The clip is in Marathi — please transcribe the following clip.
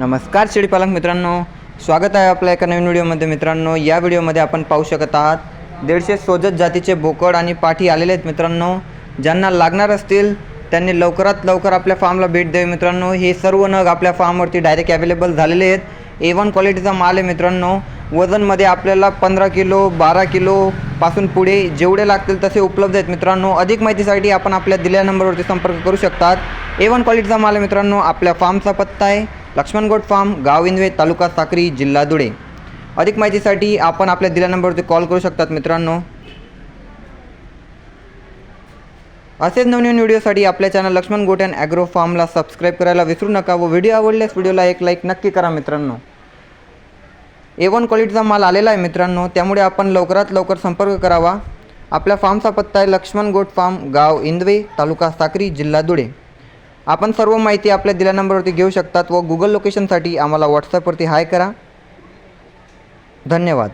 नमस्कार शेळीपालक मित्रांनो. स्वागत आहे आपल्या एका नवीन व्हिडिओमध्ये मित्रांनो. या व्हिडिओमध्ये आपण पाहू शकत आहात दीडशे सोजत जातीचे बोकड आणि पाठी आलेले आहेत मित्रांनो. ज्यांना लागणार असतील त्यांनी लवकरात लवकर आपल्या फार्मला भेट द्यावी मित्रांनो. हे सर्व नग आपल्या फार्मवरती डायरेक्ट अवेलेबल झालेले आहेत. ए वन क्वालिटीचा माल आहे मित्रांनो. वजनमध्ये आपल्याला पंधरा किलो बारा किलो पासून पुढे जेवढे लागतील तसे उपलब्ध आहेत मित्रांनो. अधिक माहितीसाठी आपण आपल्या दिलेल्या नंबरवरती संपर्क करू शकतात. ए वन क्वालिटीचा माल आहे मित्रांनो. आपल्या फार्मचा पत्ता आहे. लक्ष्मण गोट फार्म गाव इंदवे तालुका साक्री जिल्हा धुळे. अधिक माहितीसाठी आपण आपल्या दिल्या नंबरवरती कॉल करू शकतात मित्रांनो. असेच नवनवीन व्हिडिओसाठी आपल्या चॅनल लक्ष्मण गोट अँड ॲग्रो फार्मला सबस्क्राईब करायला विसरू नका व व्हिडिओ आवडल्यास व्हिडिओला एक लाईक नक्की करा मित्रांनो. ए वन क्वालिटीचा माल आलेला आहे मित्रांनो त्यामुळे आपण लवकरात लवकर संपर्क करावा. आपल्या फार्मचा पत्ता आहे लक्ष्मण गोट फार्म गाव इंदवे तालुका साक्री जिल्हा धुळे. आपण सर्व माहिती आपल्या दिल्या नंबरवरती घेऊ शकतात व गुगल लोकेशनसाठी आम्हाला व्हॉट्सॲपवरती हाय करा. धन्यवाद.